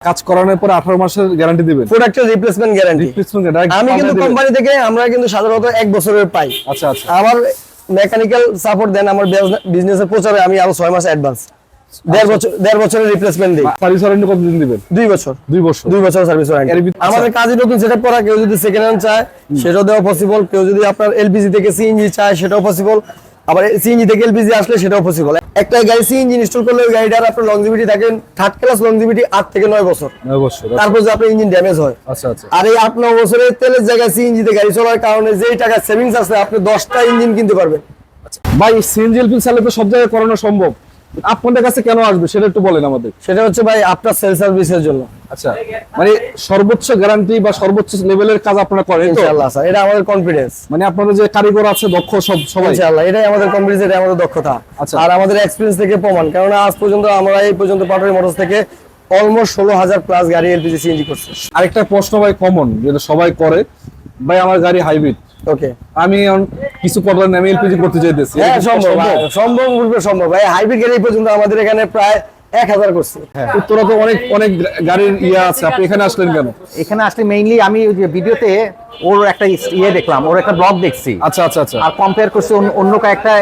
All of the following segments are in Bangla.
কাজ করানোর পরে আঠারো মাসের গ্যারান্টি দিবেন? প্রোডাক্টের রিপ্লেসমেন্ট গ্যারান্টি Replacement guarantee আমি কিন্তু কোম্পানি থেকে আমরা কিন্তু সাধারণত এক বছরের পাই। আচ্ছা আচ্ছা। আমার মেকানিক্যাল সাপোর্ট দেন আমার বিজনেসের প্রচারে আমি আরও ছয় মাস অ্যাডভান্স আচ্ছা। বছরের রিপ্লেসমেন্ট সার্ভিস ওয়ারেন্টি কতদিন দিবেন? দুই বছর। দুই বছর। দুই বছর সার্ভিস ওয়ারেন্টি আমাদের কাজে নতুন সেটআপ করা কেউ যদি সেকেন্ড হ্যান্ড চায় সেটাও দেওয়া পসিবল কেউ যদি আপনার এলপিজি থেকে সিএনজি চায় সেটাও পসিবল আবার সিএনজি থেকে এলপিজি আসলে সেটাও পসিবল একটা গাড়ি সিএনজি ইনস্টল করলে ওই গাড়িটার আপনার লংজিভিটি থাকেন থার্ড ক্লাস লংজিভিটি আট থেকে নয় বছর। নয় বছর তারপর যে আপনার ইঞ্জিন ড্যামেজ হয়। আচ্ছা আচ্ছা। আর এই আট নয় বছরের তেলের জায়গায় সিএনজি তে গাড়ি চলার কারণে যেই টাকা সেভিংস আছে আপনি দশটা ইঞ্জিন কিনতে পারবেন। ভাই সিএনজি এলপিজি চালে তো সব জায়গায় করানো সম্ভব। আপনাদের কাছে কেন আসবে? সেটা একটু বলেন আমাদের। সেটা হচ্ছে ভাই আপনার সেল সার্ভিসের জন্য। আচ্ছা মানে সর্বোচ্চ গ্যারান্টি বা সর্বোচ্চ লেভেলের কাজ আপনারা করেন ইনশাআল্লাহ স্যার এটা আমাদের কনফিডেন্স মানে আপনাদের যে কারিগর আছে দক্ষ সব সবাই? ইনশাআল্লাহ এটাই আমাদের কনফিডেন্স এটাই আমাদের দক্ষতা। আচ্ছা। আর আমাদের এক্সপিরিয়েন্স থেকে প্রমাণ কারণ আজ পর্যন্ত আমরা এই পর্যন্ত পাটোয়ারি মোটরস থেকে অলমোস্ট ষোলো হাজার প্লাস গাড়ি এলপিজি সিএনজি করছে। আরেকটা প্রশ্ন ভাই কমন যেটা সবাই করে। ভাই আমার গাড়ি হাইব্রিড ওকে আমি কিছু প্রবলেম আমি এলপিজি করতে চাইতেছি। হ্যাঁ সম্ভব সম্ভব? সম্ভব? ভাই হাইব্রিড গাড়ি পর্যন্ত আমাদের এখানে প্রায় এক হাজার করছে। উত্তরা তো অনেক অনেক গাড়ির ইয়ে আছে। আপনি এখানে আসলেন কেন? এখানে আসলে মেইনলি আমি ওই যে ভিডিওতে ওর একটা ইয়ে দেখলাম ওর একটা ব্লগ দেখছি। আচ্ছা আচ্ছা আচ্ছা। আর কম্পেয়ার করছি অন্য- কয়েকটা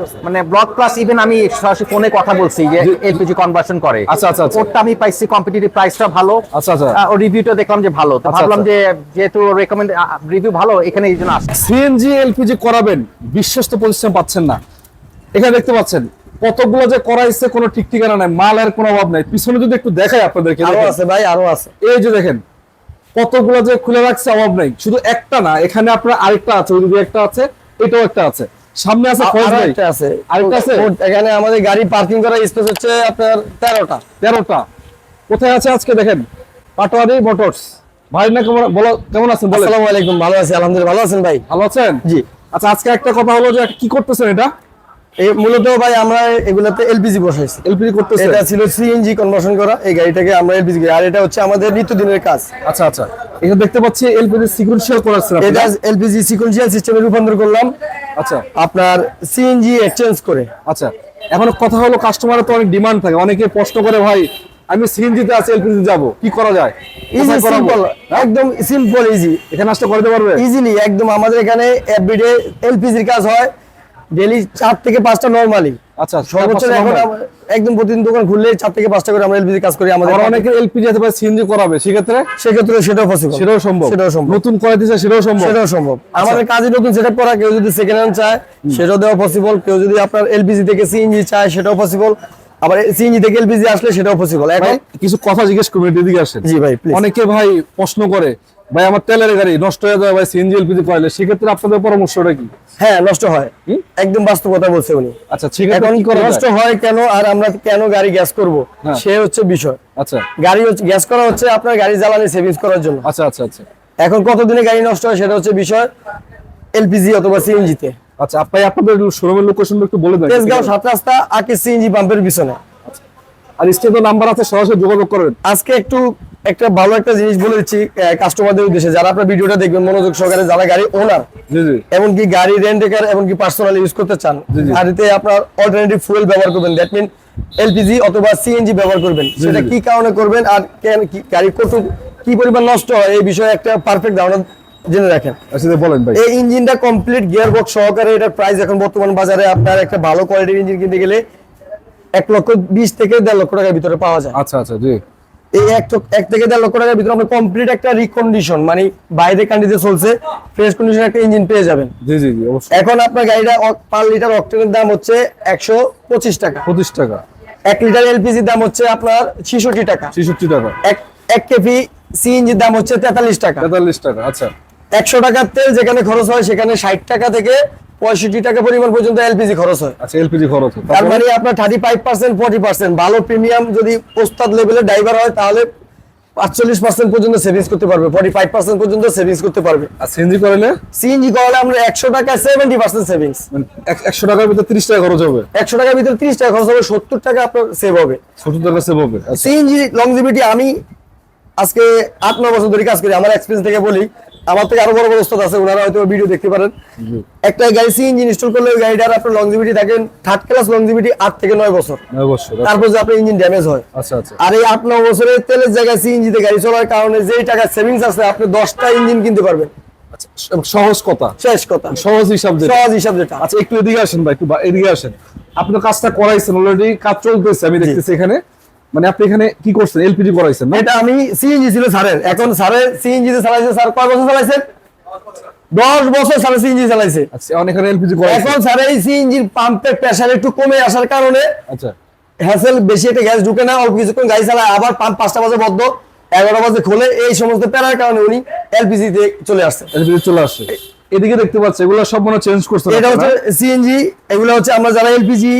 করছে। মানে ব্লগ প্লাস ইভেন আমি সরাসরি ফোনে কথা বলছি যে এলপিজি কনভার্সন করে। আচ্ছা, আচ্ছা, আচ্ছা। ওরটা আমি পাইছি কম্পিটিটিভ প্রাইসটা ভালো। আচ্ছা, আচ্ছা। ওর রিভিউটা দেখলাম যে ভালো। তো আচ্ছা, ভাবলাম আচ্ছা। যে যেহেতু রেকমেন্ড রিভিউ ভালো এখানে এই জন্য আসছি। সিএনজি এলপিজি করাবেন। বিশ্বস্ত প্রতিষ্ঠান পাচ্ছেন না। এখানে দেখতে পাচ্ছেন কতগুলো যে করাইছে কোনো ঠিক ঠিকানা নাই মালের কোনো অভাব নাই। পিছনে যদি একটু দেখাই আপনাদেরকে আরও আছে ভাই আরও আছে। এই যে দেখেন কতগুলো যে খুলে রাখছে অভাব নাই। শুধু একটা না এখানে আপনার আরেকটা আছে ওই একটা আছে এটাও একটা আছে। সামনে আছে ফয়েজ ভাই একটা আছে। আরেকটা আছে? এখানে আমাদের গাড়ি পার্কিং করার স্পেস হচ্ছে আপনার তেরোটা। তেরোটা। কোথায় আছে আজকে দেখেন? পাটোয়ারি মোটরস। ভাই না কেমন বলো কেমন আছেন? বলেন। আসসালামু আলাইকুম ভালো আছি আলহামদুলিল্লাহ। ভালো আছেন ভাই? ভালো আছেন? জি। আচ্ছা আজকে একটা কথা হলো যে কি করতেছেন এটা? মূলত ভাই আমরা এগুলাতে এলপিজি বসাইছি। এলপিজি করতেছেন? এটা ছিল সিএনজি কনভার্সন করা এই গাড়িটাকে আমরা এলপিজি আর এটা হচ্ছে আমাদের নিত্যদিনের কাজ। আচ্ছা আচ্ছা। এখানে দেখতে পাচ্ছি এলপিজি সিকুয়েন্সিয়াল করাচ্ছেন আপনি এটা এলপিজি সিকোয়েন্সিয়াল সিস্টেমে রূপান্তর করলাম। আচ্ছা। আপনার সিএনজি এক্সচেঞ্জ করে। আচ্ছা। এখন কথা হলো কাস্টমারের তো অনেক ডিমান্ড থাকে। অনেকে প্রশ্ন করে ভাই আমি সিএনজিতে আছি এলপিজি যাব। কি করা যায়? ইজি সিম্পল একদম সিম্পল ইজি এখানে আসতে করতে পারবে? ইজিলি একদম আমাদের এখানে এভরিডে এলপিজির কাজ হয়। ডেলি চার থেকে পাঁচটা নরমালি আচ্ছা সর্বোচ্চ এখন একদম প্রতিদিন দোকান খুললে চার থেকে পাঁচটা করে আমরা এলপিজি কাজ করি আমাদের অনেকে এলপিজি হতে সিএনজি করাবে সেক্ষেত্রে? সেক্ষেত্রে সেটাও পসিবল সেটাও সম্ভব। সেটাও সম্ভব। নতুন করাইতে চায় সেটাও সম্ভব। সেটাও সম্ভব। আমাদের কাজে নতুন সেটআপ করা কেউ যদি সেকেন্ড হ্যান্ড চায় সেটাও দেওয়া পসিবল কেউ যদি আপনার এলপিজি থেকে সিএনজি চায় সেটাও পসিবল আবার সিএনজি থেকে এলপিজি আসলে সেটাও পসিবল এখন কিছু কথা জিজ্ঞেস করবেন এদিকে আসেন। জি ভাই, অনেকে ভাই প্রশ্ন করে ভাই আমার তেলের গাড়ি নষ্ট হয়ে যায় ভাই সিএনজি এলপিজি করাইলে সেক্ষেত্রে আপনাদের পরামর্শটা কি? হ্যাঁ নষ্ট হয়। একদম বাস্তব কথা বলছে উনি। আচ্ছা সেক্ষেত্রে এখন কি নষ্ট হয় কেন আর আমরা কেন গাড়ি গ্যাস করব? হ্যাঁ। সে হচ্ছে বিষয়। আচ্ছা। গাড়ি হচ্ছে গ্যাস করা হচ্ছে আপনার গাড়ি জ্বালানি সেভিংস করার জন্য। আচ্ছা আচ্ছা আচ্ছা। এখন কতদিনে গাড়ি নষ্ট হয় সেটা হচ্ছে বিষয় এলপিজি অথবা সিএনজি তে আচ্ছা আপনি আপনাদের শোরুমের লোকেশন একটু বলে দেন। তেজগাঁও সাত রাস্তা আকে সিএনজি পাম্পের পিছনে। আর স্টেজের নাম্বার আছে সরাসরি যোগাযোগ করবেন আজকে একটু একটা ভালো একটা জিনিস বলে দিচ্ছি কাস্টমারদের উদ্দেশ্যে। যারা আপনার ভিডিওটা দেখবেন মনোযোগ সহকারে যারা গাড়ি ওনার এমনকি গাড়ি রেন্টেকার এমনকি পার্সোনালি ইউজ করতে চান। গাড়িতে আপনার অল্টারনেটিভ ফুয়েল ব্যবহার করবেন। দ্যাট মিন এলপিজি অথবা সিএনজি ব্যবহার করবেন। সেটা কি কারণে করবেন আর কেন কি- গাড়ি কত কি পরিমাণ নষ্ট হয় এই বিষয়ে একটা পারফেক্ট ধারণা জেনে রাখেন। আচ্ছা বলেন ভাই। এই ইঞ্জিনটা কমপ্লিট গিয়ার বক্স সহকারে এটার প্রাইস এখন বর্তমান বাজারে আপনার একটা ভালো কোয়ালিটির ইঞ্জিন কিনতে গেলে এক লক্ষ বিশ থেকে দেড় লক্ষ টাকার ভিতরে পাওয়া যায়। আচ্ছা আচ্ছা জি। এই এক এক থেকে দেড় লক্ষ টাকার ভিতরে আপনি কমপ্লিট একটা রিকন্ডিশন মানে বাইরে কান্ট্রিতে চলছে ফ্রেশ কন্ডিশন একটা ইঞ্জিন পেয়ে যাবেন। জি জি অবশ্যই। এখন আপনার গাড়িটা পার লিটার অক্টেনের দাম হচ্ছে একশো পঁচিশ টাকা। পঁচিশ টাকা। এক লিটার এলপিজির দাম হচ্ছে আপনার ছিষট্টি টাকা। ছিষট্টি টাকা। এক এক কেপি সিএনজির দাম হচ্ছে তেতাল্লিশ টাকা। তেতাল্লিশ টাকা আচ্ছা। একশো টাকার তেল যেখানে খরচ হয় সেখানে ষাট টাকা থেকে পঁয়ষট্টি টাকা পরিমাণ পর্যন্ত এলপিজি খরচ হয়। আচ্ছা এলপিজি খরচ হয়। তার মানে আপনার thirty five percent forty percent. ভালো প্রিমিয়াম যদি ওস্তাদ লেভেলের ড্রাইভার হয় তাহলে পাঁচচল্লিশ পার্সেন্ট পর্যন্ত সেভিংস করতে পারবে ফোর্টি ফাইভ পার্সেন্ট পর্যন্ত সেভিংস করতে পারবে। আর সিএনজি করলে সিএনজি করলে আমরা একশো টাকা সেভেন্টি পার্সেন্ট সেভিংস একশো টাকার ভিতরে তিরিশ টাকা খরচ হবে? একশো টাকার ভিতরে তিরিশ টাকা খরচ হবে সত্তর টাকা আপনার সেভ হবে। ছোট টাকা সেভ হবে আচ্ছা। সিএনজি লংজিভিটি আমি আজকে আট নয় বছর ধরে কাজ করি। আমার এক্সপিরিয়েন্স থেকে বলি আমার থেকে আরও বড় বড় ওস্তাদ আছে ওনারা হয়তো ভিডিও দেখতে পারেন। একটা গাড়ি সিএনজি ইনস্টল করলে ওই গাড়িটার আপনার লংজিভিটি থাকেন থার্ড ক্লাস লংজিভিটি আট থেকে নয় বছর। তারপর যে আপনার ইঞ্জিন ড্যামেজ হয়। আচ্ছা আচ্ছা। আর এই আট নয় বছরের তেলের জায়গায় সিএনজি তে গাড়ি চলার কারণে যেই টাকা সেভিংস আছে আপনি দশটা ইঞ্জিন কিনতে পারবেন। আচ্ছা, সহজ কথা। শেষ কথা। সহজ হিসাব। সহজ হিসাব যেটা আচ্ছা একটু এদিকে আসেন ভাই একটু এদিকে আসেন। আপনি কাজটা করাইছেন অলরেডি কাজ চলতেছে আমি দেখতেছি এখানে। মানে আপনি এখানে কি করছেন? এলপিজি করাইছেন না? এটা আমি সিএনজি ছিল স্যারের। এখন স্যারের সিএনজি তে চালাইছে স্যার কয় বছর চালাইছেন দশ বছর স্যার সিএনজি চালাইছে। আচ্ছা এখন এখানে এলপিজি করাইছেন এখন স্যার এই সিএনজির পাম্পের প্রেসার একটু কমে আসার কারণে আচ্ছা। হ্যাসেল বেশি একটা গ্যাস ঢুকে না অল্প কিছুক্ষণ গাড়ি চালায় আবার পাম্প পাঁচটা বাজে বদ্ধ এগারো বাজে খোলে এই সমস্ত প্যারার কারণে উনি এলপিজি তে চলে আসছে। এলপিজি চলে আসছে। এদিকে দেখতে পাচ্ছি এগুলো সব মনে চেঞ্জ করছে এটা হচ্ছে সিএনজি এগুলো হচ্ছে আমরা যারা এলপিজি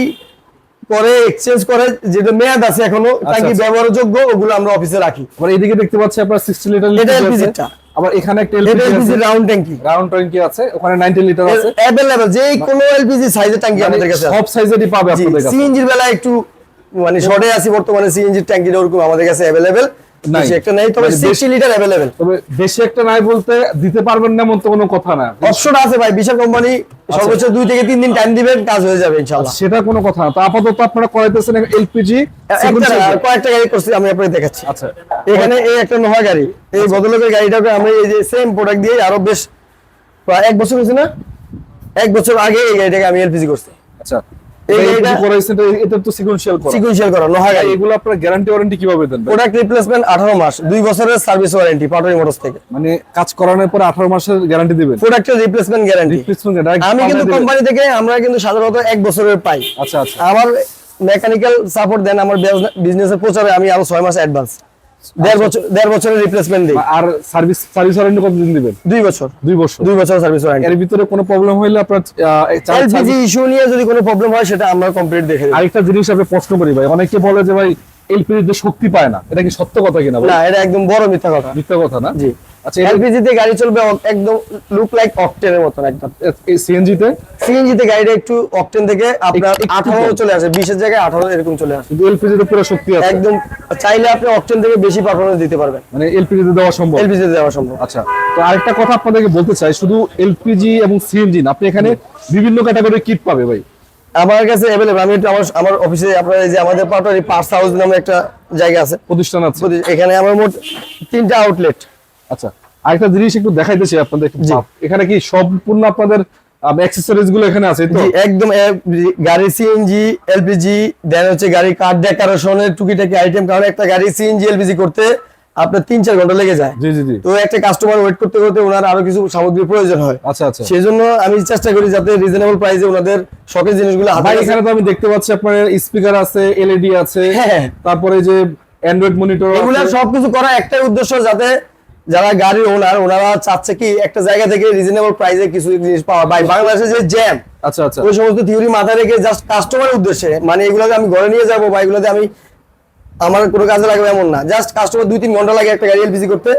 করে এক্সচেঞ্জ করে যেটা মেয়াদ আছে এখনও টাঙ্কি আচ্ছা। ব্যবহারযোগ্য ওগুলো আমরা অফিসে রাখি। আবার এদিকে দেখতে পাচ্ছি আপনার 60 লিটার এটা। আবার এখানে একটা এলপিজি রাউন্ড ট্যাঙ্কি রাউন্ড ট্যাঙ্কি আছে ওখানে 90 লিটার আছে। যে কোনো এলপিজি সাইজের ট্যাঙ্কি আমাদের কাছে সব সাইজেরই পাবে আপনাদের কাছে। সিএনজির বেলা একটু মানে শর্টে আছি বর্তমানে সিএনজির ট্যাঙ্কিটা ওরকম আমাদের কাছে। বেশি একটা নেই তবে মানে 60 লিটার অ্যাভেলেবেল তবে বেশি একটা নাই বলতে দিতে পারবেন না এমন তো কোনো কথা না। অপশন আছে ভাই বিশাল কোম্পানি সর্বোচ্চ দুই থেকে তিন দিন টাইম দিবেন কাজ হয়ে যাবে ইনশাআল্লাহ সেটা কোনো কথা না। তো আপাতত আপনারা করাইতেছেন এলপিজি কয়েকটা গাড়ি করছি আমি আপনাকে দেখাচ্ছি। আচ্ছা। এখানে এই একটা নোহা গাড়ি এই ভদ্রলোকের গাড়িটাকে আমরা এই যে সেম প্রোডাক্ট দিয়ে আরও বেশ প্রায় এক বছর হয়েছে না? এক বছর আগে এই গাড়িটাকে আমি এলপিজি করছি। আচ্ছা। এই এই গাড়িটা- গাড়িটা করাইছেন এটা- এটা তো সিকোয়েন্সিয়াল করা সিকুয়েন্সিয়াল করা নোহা গাড়ি। এগুলো আপনারা গ্যারান্টি ওয়ারেন্টি কীভাবে দেন প্রোডাক্ট রিপ্লেসমেন্ট আঠারো মাস দুই বছরের সার্ভিস ওয়ারেন্টি মোটরস থেকে। মানে কাজ করানোর পরে 18 মাসের গ্যারান্টি দিবেন? প্রোডাক্টের রিপ্লেসমেন্ট গ্যারান্টি আমি কিন্তু কোম্পানি থেকে আমরা কিন্তু সাধারণত এক বছরের পাই। আচ্ছা আচ্ছা। আমার মেকানিক্যাল সাপোর্ট দেন আমার বিজনেসের প্রচারে আমি আরও ছয় মাস অ্যাডভান্স দেড় বছর দেড় বছরের রিপ্লেসমেন্ট দিই। আর সার্ভিস সার্ভিস ওয়ারেন্টি কতদিন দিবেন? দুই বছর। দুই বছর। দুই বছর সার্ভিস ওয়ারেন্টি এর ভিতরে কোনো প্রবলেম হইলে আপনার এলপিজি ইস্যু নিয়ে যদি কোনো প্রবলেম হয় সেটা আমরা কমপ্লিট দেখে দেব। আরেকটা জিনিস আপনি প্রশ্ন করি ভাই অনেকে বলে যে ভাই এলপিজি তে শক্তি পায় না। এটা কি সত্য কথা কিনা না এটা একদম বড় মিথ্যা কথা। মিথ্যা কথা না? জি। আচ্ছা এলপিজি তে গাড়ি চলবে একদম লুক লাইক অকটেনের মতন একদম। সিএনজি তে সিএনজি তে গাড়িটা একটু অকটেন থেকে আপনার একটু আঠারো কম। চলে আসে বিশের জায়গায় আঠারো এরকম চলে আসে। এলপিজি তে পুরো শক্তি আছে। একদম চাইলে আপনি অকটেন থেকে বেশি পারফরমেন্স দিতে পারবেন। মানে এলপিজি তে দেওয়া সম্ভব? এলপিজি তে দেওয়া সম্ভব। আচ্ছা তো আরেকটা কথা আপনাদেরকে বলতে চাই শুধু এলপিজি এবং সিএনজি না আপনি এখানে বিভিন্ন ক্যাটাগরি কিট পাবে ভাই। আমার কাছে অ্যাভেলেবল আমি একটু আমার আমার অফিসে আপনার এই যে আমাদের পাটোয়ারি পার্স হাউস নামে একটা জায়গা আছে। প্রতিষ্ঠান আছে। এখানে আমার মোট তিনটা আউটলেট আচ্ছা আরেকটা জিনিস একটু দেখাইতেছি আপনাদের এখানে কি সম্পূর্ণ আপনাদের অ্যাক্সেসরিজগুলো এখানে আছে তো? একদম গাড়ি সিএনজি এলপিজি দেন হচ্ছে গাড়ি কার ডেকোরেশনের টুকিটাকি আইটেম কারণ একটা গাড়ি সিএনজি এলপিজি করতে আপনার তিন চার ঘণ্টা লেগে যায়। তো একটা কাস্টমার ওয়েট করতে করতে ওনার আরও কিছু সামগ্রীর প্রয়োজন হয়। আচ্ছা আচ্ছা। সেই জন্য আমি চেষ্টা করি যাতে রিজনেবল প্রাইসে ওনাদের শখের জিনিসগুলো ভাই এখানে তো আমি দেখতে পাচ্ছি আপনার স্পিকার আছে এলইডি আছে হ্যাঁ। তারপরে যে অ্যান্ড্রয়েড মনিটর এগুলা সবকিছু করা একটাই উদ্দেশ্য যাতে যারা গাড়ির ওনার ওনারা চাচ্ছে কি একটা জায়গা থেকে রিজনেবল প্রাইসে কিছু জিনিস পাওয়া। ভাই বাংলাদেশে যে জ্যাম আচ্ছা আচ্ছা। ওই সমস্ত থিওরি মাথায় রেখে জাস্ট কাস্টমারের উদ্দেশ্যে মানে এগুলোকে আমি ঘরে নিয়ে যাব বা এগুলোতে আমি আমার কোনো কাজে লাগবে এমন না। জাস্ট কাস্টমার দুই তিন ঘণ্টা লাগে একটা গাড়ি এলপিজি করতে।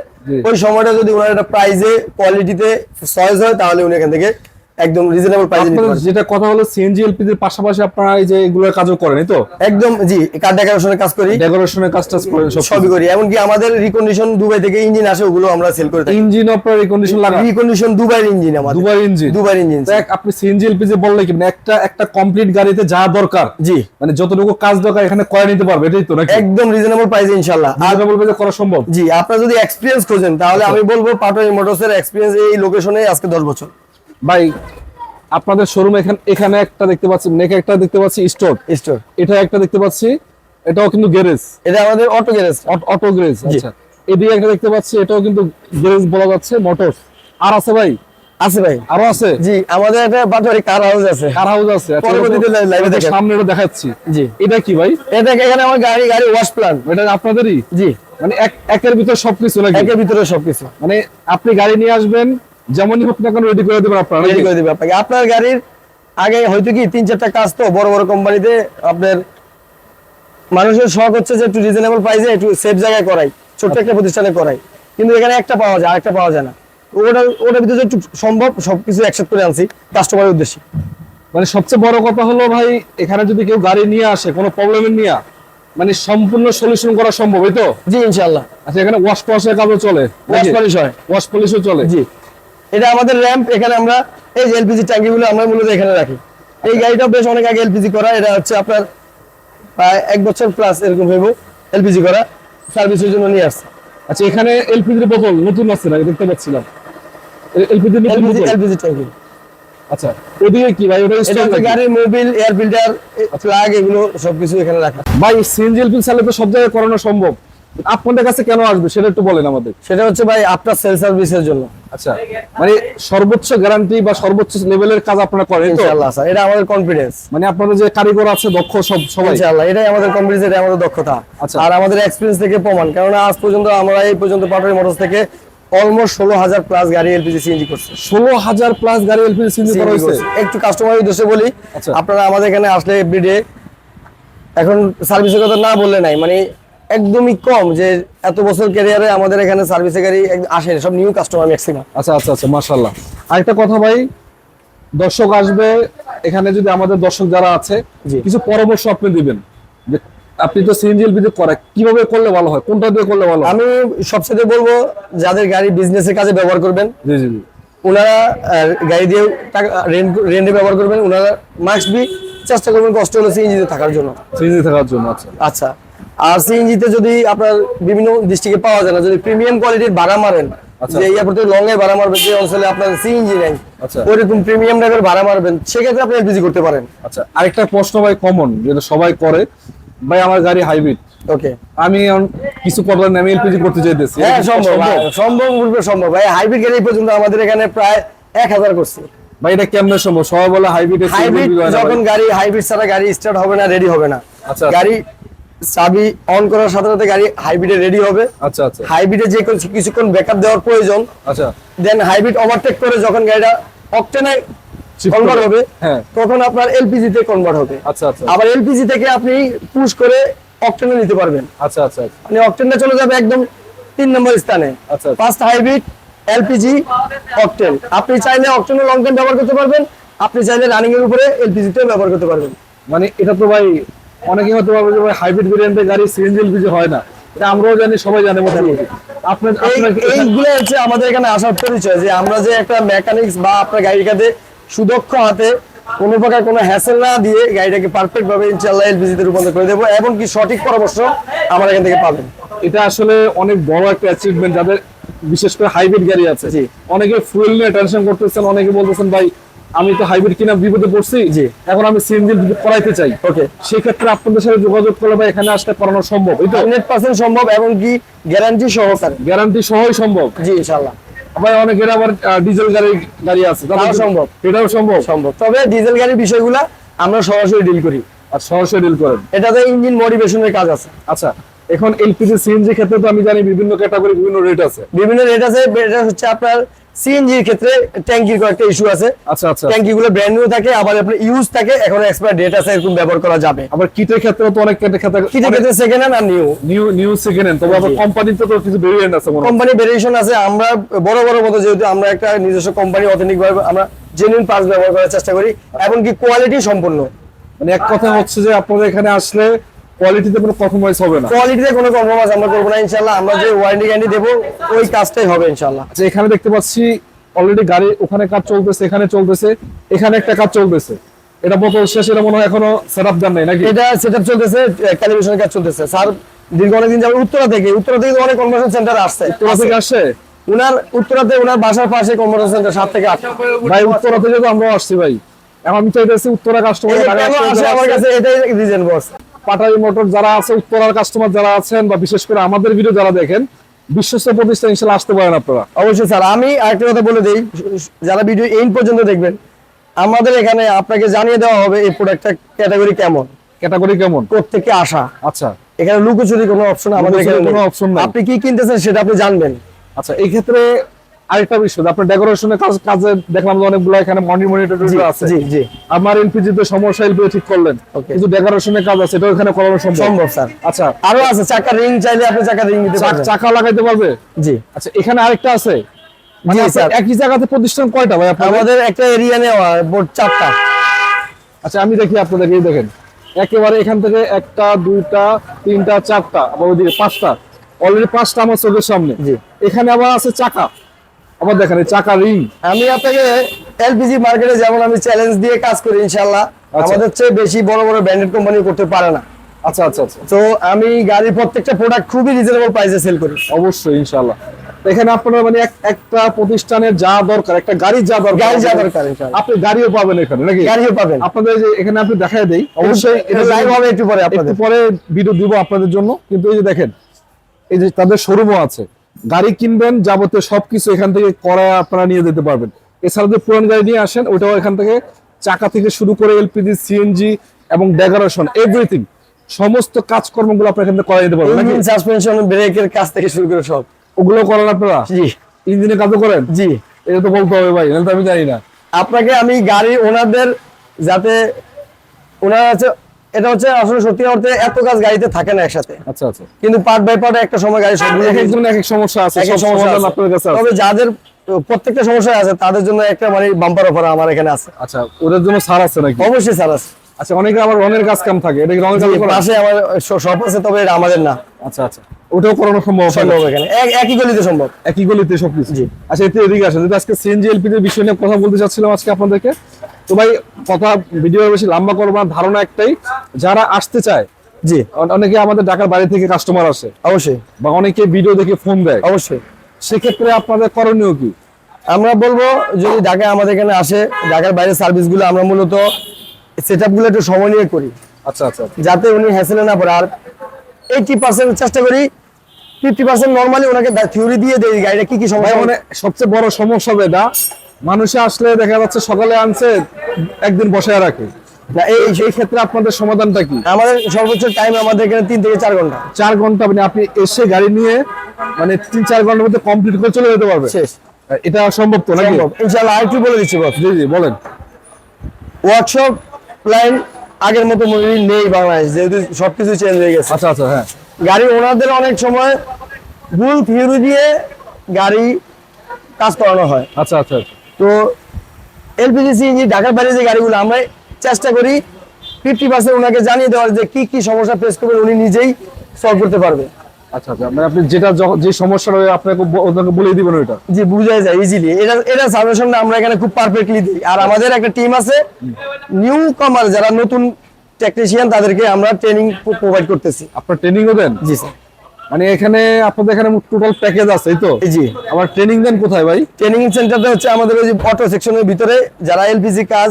ওই সময়টা যদি ওনার একটা প্রাইজে কোয়ালিটিতে চয়েস হয় তাহলে উনি এখান থেকে একদম রিজনেবল প্রাইসে যেটা কথা হলো সিএনজি এলপিজি এর পাশাপাশি আপনারা এই যে এগুলোর কাজও করেন তো? একদম জি কার ডেকোরেশনের কাজ করি। ডেকোরেশনের কাজ টাজ করেন সব সবই করি এমনকি আমাদের রিকন্ডিশন দুবাই থেকে ইঞ্জিন আসে ওগুলো আমরা সেল করে থাকি। ইঞ্জিন আপনার রিকন্ডিশন লাগা রিকন্ডিশন দুবাইয়ের ইঞ্জিন আমাদের। দুবার ইঞ্জিন দুবাইয়ের ইঞ্জিন আপনি সিএনজি এলপিজি বললে কি মানে একটা একটা কমপ্লিট গাড়িতে যা দরকার জি। মানে যতটুকু কাজ দরকার এখানে করে নিতে পারবে এটাই তো নাকি? একদম রিজনেবল প্রাইসে ইনশাল্লাহ আর বলবে যে করা সম্ভব? জি আপনারা যদি এক্সপিরিয়েন্স খোঁজেন তাহলে আমি বলব পাটোয়ারি মোটরসের এক্সপিরিয়েন্স এই লোকেশনে আজকে দশ বছর। ভাই আপনাদের শোরুম এখানে এখানে একটা দেখতে পাচ্ছি নেকে একটা দেখতে পাচ্ছি স্টোর। স্টোর। এটা একটা দেখতে পাচ্ছি এটাও কিন্তু গ্যারেজ এটা আমাদের অটো গ্যারেজ অটো গ্যারেজ আচ্ছা। এদিকে একটা দেখতে পাচ্ছি এটাও কিন্তু গ্যারেজ বলা যাচ্ছে মোটরস আর আছে ভাই? আছে ভাই। আরও আছে? জি আমাদের একটা বাজারে কার হাউস আছে। কার হাউস আছে আচ্ছা, পরবর্তীতে তো দেখেন। সামনে এটা দেখাচ্ছি। জি। এটা কি ভাই? এটা এখানে আমার গাড়ি গাড়ি ওয়াশ প্ল্যান এটা আপনাদেরই? জি। মানে এক একের ভিতর সবকিছু নাকি? একের ভিতরে সবকিছু। মানে আপনি গাড়ি নিয়ে আসবেন যেমনই হোক না কেন রেডি করে দেবেন আপনারা রেডি করে দিবে আপনাকে। আপনার গাড়ির আগে হয়তো কি তিন চারটা কাজ তো বড় বড় কোম্পানিতে আপনার মানুষের শখ হচ্ছে যে একটু রিজনেবল প্রাইসে একটু সেফ জায়গায় করাই ছোট্ট একটা প্রতিষ্ঠানে করাই। কিন্তু এখানে একটা পাওয়া যায় আরেকটা পাওয়া যায় না। ওটা ওটার ভিতরে একটু সম্ভব সবকিছু একসাথে করে আনছি কাস্টমারের উদ্দেশ্যে। মানে সবচেয়ে বড় কথা হলো ভাই এখানে যদি কেউ গাড়ি নিয়ে আসে কোনো প্রবলেম নিয়ে মানে সম্পূর্ণ সলিউশন করা সম্ভব এই তো? জি ইনশাল্লাহ আচ্ছা এখানে ওয়াশ পলিশের কাজও চলে ওয়াশ পলিশ হয়। ওয়াশ পলিশও চলে। জি। এটা আমাদের র্যাম্প এখানে আমরা এই এলপিজি ট্যাঙ্কিগুলো আমরা মূলত এখানে রাখি। এই গাড়িটা বেশ অনেক আগে এলপিজি করা এটা হচ্ছে আপনার প্রায় এক বছর প্লাস এরকম হইব এলপিজি করা সার্ভিসের জন্য নিয়ে আসছে। আচ্ছা এখানে এলপিজির বোতল নতুন আছে না? দেখতে পাচ্ছিলাম। এলপিজি এলপিজি এলপিজি ট্যাঙ্কি। আচ্ছা ওদিকে কি ভাই? ওটা স্টক গাড়ির মোবিল এয়ার ফিল্টার প্লাগ এগুলো সবকিছু এখানে রাখা। ভাই সিএনজি এলপিজি চালে তো সব জায়গায় করানো সম্ভব। আপনাদের কাছে কেন আসবে? সেটা একটু বলেন আমাদের। সেটা হচ্ছে ভাই আপনার সেল সার্ভিসের জন্য। আচ্ছা মানে সর্বোচ্চ গ্যারান্টি বা সর্বোচ্চ লেভেলের কাজ আপনারা করেন ইনশাআল্লাহ স্যার। এটা আমাদের কনফিডেন্স মানে আপনাদের যে কারিগর আছে দক্ষ সব সবাই? ইনশাআল্লাহ এটাই আমাদের কনফিডেন্স এটাই আমাদের দক্ষতা। আচ্ছা। আর আমাদের এক্সপিরিয়েন্স থেকে প্রমাণ কারণ আজ পর্যন্ত আমরা এই পর্যন্ত পাটারি মোটরস থেকে অলমোস্ট ষোলো হাজার প্লাস গাড়ি এলপিজি সিএনজি করছে। ষোলো হাজার প্লাস গাড়ি এলপিজি সিএনজি করা হয়েছে? একটু কাস্টমার উদ্দেশ্যে বলি আচ্ছা। আপনারা আমাদের এখানে আসলে এভরিডে এখন সার্ভিসের কথা না বললে নাই মানে একদমই কম যে এত বছর ক্যারিয়ারে আমাদের এখানে সার্ভিসে গাড়ি এক- আসে সব নিউ কাস্টমার ম্যাক্সিমাম আচ্ছা আচ্ছা আচ্ছা মাশাল্লাহ আরেকটা কথা ভাই দর্শক আসবে এখানে যদি আমাদের দর্শক যারা আছে। কিছু পরামর্শ আপনি দিবেন। আপনি তো সিএনজি এলপিজি করে কীভাবে করলে ভালো হয় কোনটা দিয়ে করলে ভালো আমি সবচেয়ে বলব যাদের গাড়ি বিজনেসের কাজে ব্যবহার করবেন জি জি ওনারা গাড়ি দিয়ে টাকা রেন্ট রেন্টে ব্যবহার করবেন ওনারা মাস্ট বি চেষ্টা করবেন কষ্ট হলে সিএনজিতে থাকার জন্য। সিএনজি থাকার জন্য আচ্ছা। আচ্ছা। আর সিএনজিতে যদি আপনার বিভিন্ন ডিস্ট্রিক্টে পাওয়া যায় না যদি প্রিমিয়াম কোয়ালিটির ভাড়া মারেন আচ্ছা। যে এয়ারপোর্টে লং এ ভাড়া মারবেন যে অঞ্চলে আপনার সিএনজি নেই। ওইরকম প্রিমিয়াম টাইপের ভাড়া মারবেন সেক্ষেত্রে আপনি এলপিজি করতে পারেন। আচ্ছা আরেকটা প্রশ্ন ভাই কমন যেটা সবাই করে ভাই আমার গাড়ি হাইব্রিড ওকে আমি কিছু করার নামে এলপিজি করতে চাইতেছি। হ্যাঁ সম্ভব সম্ভব বলবে সম্ভব। ভাই হাইব্রিড গাড়ি পর্যন্ত আমাদের এখানে প্রায় এক হাজার করছে। ভাই এটা কেমনে সম্ভব? সবাই বলে হাইব্রিড হাইব্রিড যখন গাড়ি হাইব্রিড ছাড়া গাড়ি স্টার্ট হবে না রেডি হবে না। আচ্ছা। গাড়ি চাবি অন করার সাথে সাথে গাড়ি হাইব্রিডে রেডি হবে। আচ্ছা আচ্ছা। হাইব্রিডে যে কোনো- কিছুক্ষণ ব্যাকআপ দেওয়ার প্রয়োজন। আচ্ছা। দেন হাইব্রিড ওভারটেক করে যখন গাড়িটা অকটেনে কনভার্ট হবে হ্যাঁ। তখন আপনার এলপিজি তে কনভার্ট হবে। আচ্ছা আচ্ছা। আবার এলপিজি থেকে আপনি পুশ করে অকটেনে নিতে পারবেন। আচ্ছা আচ্ছা আচ্ছা। মানে অকটেনটা চলে যাবে একদম তিন নম্বর স্থানে। আচ্ছা। ফার্স্ট হাইব্রিড এলপিজি অকটেন আপনি চাইলে অকটেনে লং টাইম ব্যবহার করতে পারবেন। আপনি চাইলে রানিং এর উপরে এলপিজি তে ব্যবহার করতে পারবেন। মানে এটা তো ভাই অনেকে হতে পারবে যে হাইব্রিড ভেরিয়েন্টের গাড়ি সিএনজি এলপিজি হয় না। এটা আমরাও জানি সবাই জানে মোটামুটি। আপনার এইগুলো হচ্ছে আমাদের এখানে আসার পরিচয় যে আমরা যে একটা মেকানিক্স বা আপনার গাড়ির কাছে সুদক্ষ হাতে কোনো প্রকার কোনো হ্যাসেল না দিয়ে গাড়িটাকে পারফেক্ট ভাবে ইনশাআল্লাহ এলপিজি তে রূপান্তর করে দেবো এবং কি সঠিক পরামর্শ আমার এখান থেকে পাবেন। এটা আসলে অনেক বড় একটা অ্যাচিভমেন্ট যাদের বিশেষ করে হাইব্রিড গাড়ি আছে। অনেকে ফুয়েল নিয়ে টেনশন করতেছেন অনেকে বলতেছেন ভাই আমি তো হাইব্রিড কিনা বিপদে পড়ছি। জি। এখন আমি সিএনজি করাইতে চাই। ওকে। সেই ক্ষেত্রে আপনাদের সাথে যোগাযোগ করলে ভাই এখানে আসতে করানো সম্ভব এই তো? হান্ড্রেড পার্সেন্ট সম্ভব এবং কি গ্যারান্টি সহকারে গ্যারান্টি সহই সম্ভব। জি অনেকের আবার ডিজেল গাড়ি গাড়ি আছে। সম্ভব। এটাও সম্ভব? সম্ভব। তবে ডিজেল গাড়ির বিষয়গুলো আমরা সরাসরি ডিল করি। আর সরাসরি ডিল করেন। এটাতে ইঞ্জিন মডিফিকেশনের কাজ আছে। আচ্ছা এখন এলপিজি সিএনজি ক্ষেত্রে তো আমি জানি বিভিন্ন ক্যাটাগরি বিভিন্ন রেট আছে। বিভিন্ন রেট আছে এটা হচ্ছে আপনার সিএনজির ক্ষেত্রে ট্যাঙ্কির কয়েকটা ইস্যু আছে। আচ্ছা আচ্ছা। ট্যাঙ্কি গুলো ব্র্যান্ড নিউ থাকে আবার আপনার ইউজ থাকে এখন এক্সপায়ার ডেট আছে এরকম ব্যবহার করা যাবে। আবার কিটের ক্ষেত্রে তো অনেক ক্যাটাগরি কিটের ক্ষেত্রে সেকেন্ড হ্যান্ড আর new new new second hand তবে আবার। কোম্পানিতে তো কিছু ভেরিয়েন্ট আছে মনে কোম্পানি ভেরিয়েশন আছে আমরা বড় বড় মতো যেহেতু আমরা একটা নিজস্ব কোম্পানি অথেন্টিক ভাবে আমরা জেনুইন পার্টস ব্যবহার করার চেষ্টা করি এবং কি কোয়ালিটি সম্পূর্ণ। মানে এক কথা হচ্ছে যে আপনাদের এখানে আসলে কোয়ালিটিতে কোনো কম্প্রোমাইজ হবে না। কোয়ালিটিতে কোনো কম্প্রোমাইজ আমরা করব না ইনশাল্লাহ আমরা যে ওয়ারেন্টি গ্যারান্টি দেবো ওই কাজটাই হবে ইনশাল্লাহ আচ্ছা এখানে দেখতে পাচ্ছি অলরেডি গাড়ি ওখানে কাজ চলতেছে এখানে চলতেছে এখানে একটা কাজ চলতেছে। এটা শেষ এটা মনে হয় এখনও সেট আপ দেন নাই নাকি? এটা সেটআপ চলতেছে ক্যালিব্রেশনের কাজ চলতেছে। স্যার দীর্ঘ অনেকদিন যাবে উত্তরা থেকে উত্তরা থেকে অনেক সেন্টার আসছে। উত্তরা থেকে আসছে। উনার উত্তরাতে উনার বাসার পাশে সেন্টার সাত থেকে আট। ভাই উত্তরা থেকে তো আমরাও আসছি ভাই। এখন আমি চাইতেছি উত্তরা কাস্টমার আমার কাছে এটাই রিজন বস। পাটারি মোটর যারা আছে উত্তরার কাস্টমার যারা আছেন বা বিশেষ করে আমাদের ভিডিও যারা দেখেন বিশ্বস্ত প্রতিষ্ঠান ইনশাল্লাহ আসতে পারেন আপনারা। অবশ্যই স্যার আমি আরেকটা কথা বলে দেই যারা ভিডিও এই পর্যন্ত দেখবেন আমাদের এখানে আপনাকে জানিয়ে দেওয়া হবে এই প্রোডাক্টটা ক্যাটাগরি কেমন। ক্যাটাগরি কেমন? থেকে আসা। আচ্ছা। এখানে লুকোচুরি কোনো অপশন আমাদের এখানে কোনো option নাই। আপনি কি কিনতেছেন সেটা আপনি জানবেন। আচ্ছা এই ক্ষেত্রে আরেকটা বিষয় আপনার ডেকোরেশনের কাজ কাজে দেখলাম অনেকগুলো এখানে মনি মনিটর আছে। জি জি। আমার এলপিজি তে সমস্যা এলপিজি ঠিক করলেন। কিন্তু ডেকোরেশনের কাজ আছে এটা এখানে করানো সম্ভব। সম্ভব স্যার। আচ্ছা। আরও আছে চাকা রিং চাইলে আপনি চাকা রিং দিতে পারবেন। চাকা লাগাইতে পারবে? জি। আচ্ছা এখানে আরেকটা আছে। মানে স্যার। একই জায়গাতে প্রতিষ্ঠান কয়টা ভাই আপনাদের? আমাদের একটা এরিয়া নেওয়া বোর্ড চারটা। আচ্ছা আমি দেখি আপনাদের এই দেখেন। একেবারে এখান থেকে একটা দুইটা তিনটা চারটা আবার ওইদিকে পাঁচটা। অলরেডি পাঁচটা আমার চোখের সামনে। জি। এখানে আবার আছে চাকা। আবার দেখেন এই চাকা রিং আমি আপনাকে এলপিজি মার্কেটে যেমন আমি চ্যালেঞ্জ দিয়ে কাজ করি ইনশাল্লাহ আমাদের চেয়ে বেশি বড় বড় ব্র্যান্ডেড কোম্পানি করতে পারে না। আচ্ছা আচ্ছা আচ্ছা। তো আমি গাড়ির প্রত্যেকটা প্রোডাক্ট খুবই রিজনেবল প্রাইসে সেল করি। অবশ্যই ইনশাল্লাহ এখানে আপনার মানে একটা প্রতিষ্ঠানের যা দরকার একটা গাড়ি যা দরকার গাড়ি যা দরকার। আপনি গাড়িও পাবেন এখানে নাকি? গাড়িও পাবেন। আপনাদের যে এখানে আপনি দেখায় দেই অবশ্যই এটা লাইভ হবে একটু পরে আপনাদের। পরে ভিডিও দিব আপনাদের জন্য। কিন্তু এই যে দেখেন এই যে তাদের শোরুমও আছে। গাড়ি কিনবেন যাবতীয় সবকিছু এখান থেকে করা আপনারা নিয়ে যেতে পারবেন। এছাড়া যে পুরান গাড়ি নিয়ে আসেন ওটাও এখান থেকে চাকা থেকে শুরু করে এলপিজি সিএনজি এবং ডেকোরেশন এভরিথিং সমস্ত কাজকর্মগুলো আপনারা এখান থেকে করা যেতে পারবেন। ইঞ্জিন সাসপেনশন ব্রেকের কাজ থেকে শুরু করে সব। ওগুলো করেন আপনারা? জি। ইঞ্জিনের কাজও করেন? জি। এটা তো বলতে হবে ভাই নাহলে তো আমি জানি না। আপনাকে আমি গাড়ি ওনাদের যাতে ওনারা হচ্ছে এটা হচ্ছে আসলে সত্যি অর্থে এত কাজ গাড়িতে থাকে না একসাথে। আচ্ছা আচ্ছা। কিন্তু পার্ট বাই পার্ট একটা সময় গাড়ি সবগুলো এক এক এক সমস্যা আছে সব সমস্যা সমাধান আপনার কাছে আছে। তবে যাদের প্রত্যেকটা সমস্যা আছে তাদের জন্য একটা মানে বাম্পার অফার আমার এখানে আছে। আচ্ছা ওদের জন্য ছাড় আছে নাকি? অবশ্যই আছে। আচ্ছা অনেকে আবার রঙের কাজ কাম থাকে এটা কি রঙের কাজ? পাশে আমার শপ আছে তবে এটা আমাদের না। আচ্ছা আচ্ছা। ওটাও করানো সম্ভব। সম্ভব এখানে। এক- একই গলিতে সম্ভব। একই গলিতে সবকিছু। আচ্ছা এতে এদিকে আসেন। যদি আজকে সিএনজি এলপিজির বিষয় নিয়ে কথা বলতে চাচ্ছিলাম আজকে আপনাদেরকে। তো ভাই কথা ভিডিও বেশি লম্বা করব না ধারণা একটাই। যারা আসতে চায় জি। অনেকে আমাদের ঢাকার বাড়ি থেকে কাস্টমার আসে। অবশ্যই। বা অনেকে ভিডিও দেখে ফোন দেয়। অবশ্যই। সেক্ষেত্রে আপনাদের করণীয় কি? আমরা বলব যদি ঢাকায় আমাদের এখানে আসে ঢাকার বাইরে সার্ভিসগুলো আমরা মূলত সেট আপগুলো একটু সময় নিয়ে করি। আচ্ছা আচ্ছা। যাতে উনি হ্যাসেলে না পড়ে। আর এইটি পার্সেন্ট চেষ্টা করি ফিফটি পার্সেন্ট নর্মালি ওনাকে থিওরি দিয়ে দেই গাড়িটা কি কি সমস্যা মানে সবচেয়ে বড় সমস্যা হবে এটা মানুষে আসলে দেখা যাচ্ছে সকালে আনছে একদিন বসায় রাখে। এই এই ক্ষেত্রে আপনাদের সমাধানটা কি? আমাদের সর্বোচ্চ টাইম আমাদের এখানে তিন থেকে চার ঘণ্টা। চার ঘণ্টা মানে আপনি এসে গাড়ি নিয়ে মানে তিন চার ঘণ্টার মধ্যে কমপ্লিট করে চলে যেতে পারবে? শেষ। এটা সম্ভব তো নাকি? ইনশাল্লাহ আরেকটু বলে দিচ্ছি বস। জি জি বলেন। ওয়ার্কশপ লাইন আগের মতো মজুরি নেই বাংলাদেশ যেহেতু সবকিছু চেঞ্জ হয়ে গেছে। আচ্ছা আচ্ছা হ্যাঁ। গাড়ি ওনাদের অনেক সময় ভুল থিওরি দিয়ে গাড়ি কাজ করানো হয়। আচ্ছা আচ্ছা আচ্ছা। তো এলপিজি সিএনজি ঢাকার বাইরে যে গাড়িগুলো আমরা চেষ্টা করি ফিফটি পার্সেন্ট ওনাকে জানিয়ে দেওয়ার যে কি কি সমস্যা ফেস করবে উনি নিজেই সলভ করতে পারবে আচ্ছা আচ্ছা মানে আপনি যেটা যে সমস্যাটা হয় আপনাকে ব- বলে দিবেন ওইটা? জি বুঝাই যায় ইজিলি এটা এটা সাজেশনটা আমরা এখানে খুব পারফেক্টলি দিই। আর আমাদের একটা টিম আছে নিউ কামার যারা নতুন টেকনিশিয়ান তাদেরকে আমরা ট্রেনিং প্রোভাইড করতেছি। আপনার ট্রেনিংও দেন? জি স্যার মানে এখানে আপনাদের এখানে টোটাল প্যাকেজ আছে তো? জি আবার ট্রেনিং দেন কোথায় ভাই? ট্রেনিং সেন্টারটা হচ্ছে আমাদের ওই যে অটো সেকশনের ভিতরে যারা এলপিজি কাজ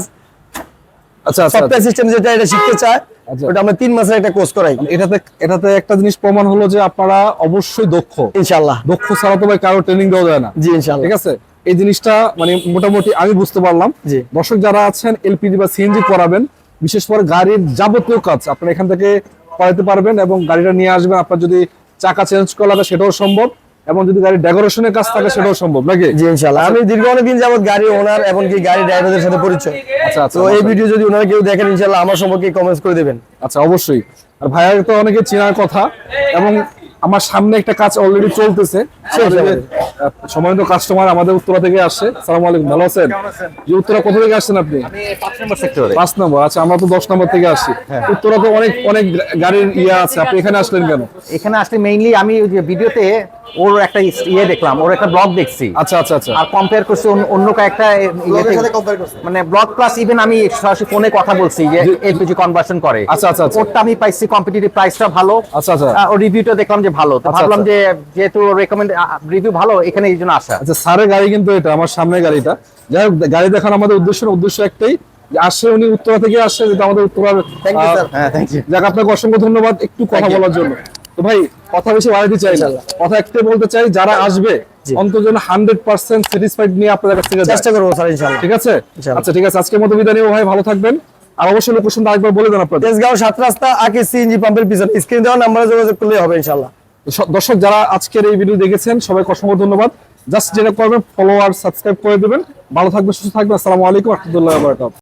আচ্ছা আচ্ছা সফটওয়্যার সিস্টেম যেটা এটা শিখতে চায় আচ্ছা। ওটা আমরা তিন মাসের একটা কোর্স করাই। মানে এটাতে এটাতে একটা জিনিস প্রমাণ হলো যে আপনারা অবশ্যই দক্ষ। ইনশাল্লাহ দক্ষ ছাড়া তো ভাই কারও ট্রেনিং দেওয়া যায় না। জি ইনশাল্লাহ ঠিক আছে? এই জিনিসটা মানে মোটামুটি আমি বুঝতে পারলাম। দর্শক যারা আছেন এলপিজি বা সিএনজি করাবেন বিশেষ করে গাড়ির যাবতীয় কাজ আপনারা এখান থেকে করাতে পারবেন এবং গাড়িটা নিয়ে আসবেন। আপনার যদি চাকা চেঞ্জ করা সেটাও সম্ভব। এবং যদি গাড়ির ডেকোরেশনের কাজ থাকে সেটাও সম্ভব নাকি? জি ইনশাআল্লাহ। আমি দীর্ঘ অনেক দিন যাবত গাড়ি ওনার এবং কি গাড়ি ড্রাইভারদের সাথে পরিচয়। আচ্ছা আচ্ছা তো এই ভিডিও যদি ওনারা কেউ দেখেন ইনশাআল্লাহ আমার সম্পর্কে কমেন্টস করে দিবেন। আচ্ছা অবশ্যই। আর ভাইয়ার তো অনেকে চেনার কথা এবং আমার সামনে একটা কাজ অলরেডি চলতেছে। আমাদের যে, আহ, সম্মানিত কাস্টমার আমাদের উত্তরা থেকে আসছে। সালাম আলাইকুম ভালো আছেন? যে উত্তরা কোথা থেকে আসছেন আপনি? পাঁচ নম্বর সেক্টরে পাঁচ নম্বর আচ্ছা আমরা তো দশ নম্বর থেকে আসছি। উত্তরা তো অনেক অনেক গাড়ির ইয়ে আছে। আপনি এখানে আসলেন কেন? এখানে আসলে মেইনলি আমি যে ভিডিওতে ওর একটা ইয়ে দেখলাম ওর একটা ব্লগ দেখছি। আচ্ছা আচ্ছা আচ্ছা। আর কম্পেয়ার করছি অন্য- কয়েকটা মানে ব্লগ প্লাস ইভেন আমি সরাসরি ফোনে কথা বলছি যে এলপিজি কনভার্সন করে। আচ্ছা, আচ্ছা, আচ্ছা। ওরটা আমি পাইছি কম্পিটিটিভ প্রাইসটা ভালো। আচ্ছা, আচ্ছা। ওর রিভিউটা দেখলাম যে ভালো। তো আচ্ছা, ভাবলাম আচ্ছা। যে যেহেতু রেকমেন্ড রিভিউ ভালো এখানে এই জন্য আসা। আচ্ছা স্যারের গাড়ি কিন্তু এটা আমার সামনে গাড়িটা। যাই হোক গাড়ি দেখানো আমাদের উদ্দেশ্য উদ্দেশ্য একটাই যে আসছে উনি উত্তরা থেকে আসছে যেটা আমাদের উত্তরার হ্যাঁ যাক আপনাকে অসংখ্য ধন্যবাদ একটু কথা বলার জন্য। তো ভাই কথা বেশি বাড়াতে চাই না। কথা একটাই বলতে চাই যারা আসবে অন্তত হান্ড্রেড পার্সেন্ট স্যাটিসফাইড নিয়ে আপনাদের কাছ থেকে চেষ্টা করব স্যার ইনশাল্লাহ। ঠিক আছে? আচ্ছা ঠিক আছে আজকের মতো বিদায় নিও ভাই ভালো থাকবেন। আর অবশ্যই লোকেশনটা আরেকবার বলে দেন আপনাদের। তেজগাঁও সাত রাস্তা আগে সিএনজি পাম্পের পিছনে। স্ক্রিন দেওয়া নাম্বারে যোগাযোগ করলে হবে ইনশাল্লাহ। দর্শক যারা আজকের এই ভিডিও দেখেছেন, সবাইকে অসংখ্য ধন্যবাদ। জাস্ট যেটা করবেন ফলো আর সাবস্ক্রাইব করে দেবেন। ভালো থাকবেন, সুস্থ থাকবেন। আসসালামু আলাইকুম, রহমতুল্লাহ